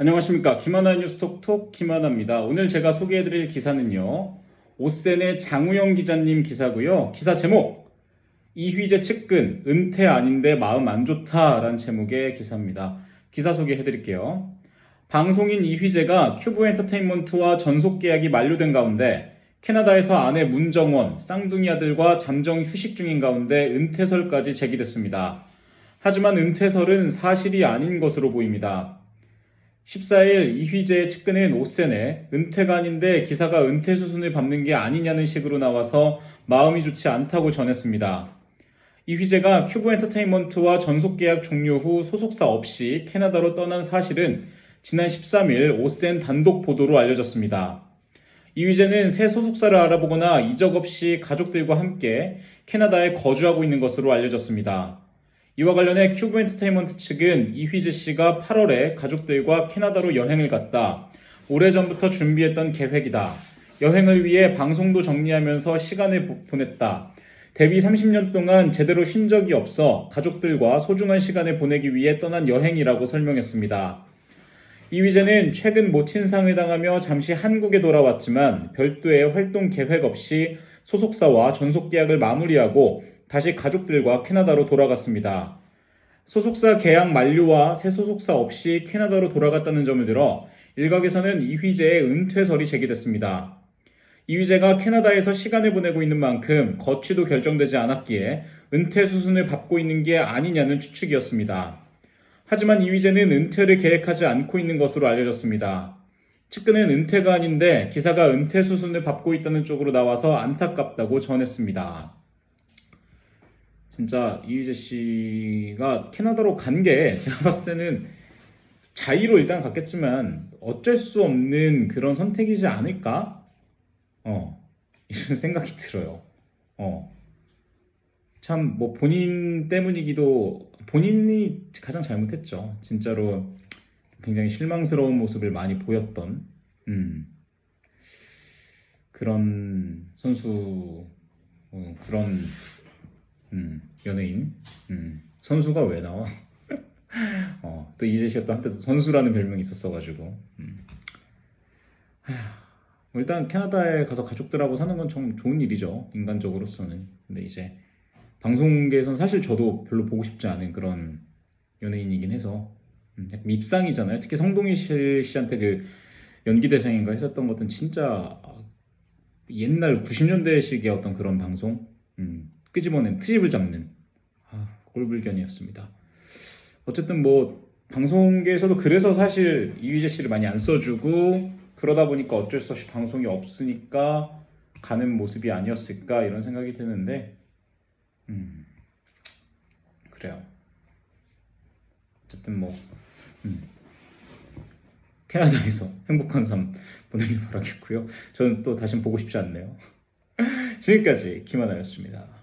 안녕하십니까. 김하나 뉴스톡톡 김하나입니다. 오늘 제가 소개해드릴 기사는요. 오센의 장우영 기자님 기사고요. 기사 제목 이휘재 측근 은퇴 아닌데 마음 안 좋다라는 제목의 기사입니다. 기사 소개해드릴게요. 방송인 이휘재가 큐브 엔터테인먼트와 전속 계약이 만료된 가운데 캐나다에서 아내 문정원, 쌍둥이 아들과 잠정 휴식 중인 가운데 은퇴설까지 제기됐습니다. 하지만 은퇴설은 사실이 아닌 것으로 보입니다. 14일 이휘재의 측근인 오센에 은퇴가 아닌데 기사가 은퇴 수순을 밟는 게 아니냐는 식으로 나와서 마음이 좋지 않다고 전했습니다. 이휘재가 큐브 엔터테인먼트와 전속 계약 종료 후 소속사 없이 캐나다로 떠난 사실은 지난 13일 오센 단독 보도로 알려졌습니다. 이휘재는 새 소속사를 알아보거나 이적 없이 가족들과 함께 캐나다에 거주하고 있는 것으로 알려졌습니다. 이와 관련해 큐브 엔터테인먼트 측은 이휘재 씨가 8월에 가족들과 캐나다로 여행을 갔다. 오래전부터 준비했던 계획이다. 여행을 위해 방송도 정리하면서 시간을 보- 보냈다. 데뷔 30년 동안 제대로 쉰 적이 없어 가족들과 소중한 시간을 보내기 위해 떠난 여행이라고 설명했습니다. 이휘재는 최근 모친상을 당하며 잠시 한국에 돌아왔지만 별도의 활동 계획 없이 소속사와 전속 계약을 마무리하고 다시 가족들과 캐나다로 돌아갔습니다. 소속사 계약 만료와 새 소속사 없이 캐나다로 돌아갔다는 점을 들어 일각에서는 이휘재의 은퇴설이 제기됐습니다. 이휘재가 캐나다에서 시간을 보내고 있는 만큼 거취도 결정되지 않았기에 은퇴 수순을 밟고 있는 게 아니냐는 추측이었습니다. 하지만 이휘재는 은퇴를 계획하지 않고 있는 것으로 알려졌습니다. 측근은 은퇴가 아닌데 기사가 은퇴 수순을 밟고 있다는 쪽으로 나와서 안타깝다고 전했습니다. 진짜 이휘재 씨가 캐나다로 간 게 제가 봤을 때는 자의로 일단 갔겠지만 어쩔 수 없는 그런 선택이지 않을까? 어 이런 생각이 들어요. 어. 참 뭐 본인 때문이기도 본인이 가장 잘못했죠. 진짜로 굉장히 실망스러운 모습을 많이 보였던 음, 그런 선수 어, 그런 음, 연예인. 음, 선수가 왜 나와? 어, 또 이재 씨가 또 한때도 선수라는 별명이 있었어가지고. 음. 하, 뭐 일단 캐나다에 가서 가족들하고 사는 건 참 좋은 일이죠 인간적으로서는. 근데 이제 방송계에선 사실 저도 별로 보고 싶지 않은 그런 연예인이긴 해서 음, 약간 밉상이잖아요. 특히 성동일 씨한테 그 연기 대상인가 했었던 것은 진짜 옛날 90년대식의 어떤 그런 방송? 음, 끄집어낸 트집을 잡는 아, 꼴불견이었습니다. 어쨌든 뭐 방송계에서도 그래서 사실 이휘재 씨를 많이 안 써주고 그러다 보니까 어쩔 수 없이 방송이 없으니까 가는 모습이 아니었을까 이런 생각이 드는데 음, 그래요. 어쨌든 뭐 음, 캐나다에서 행복한 삶 보내길 바라겠고요. 저는 또 다시 보고 싶지 않네요. 지금까지 김하나였습니다.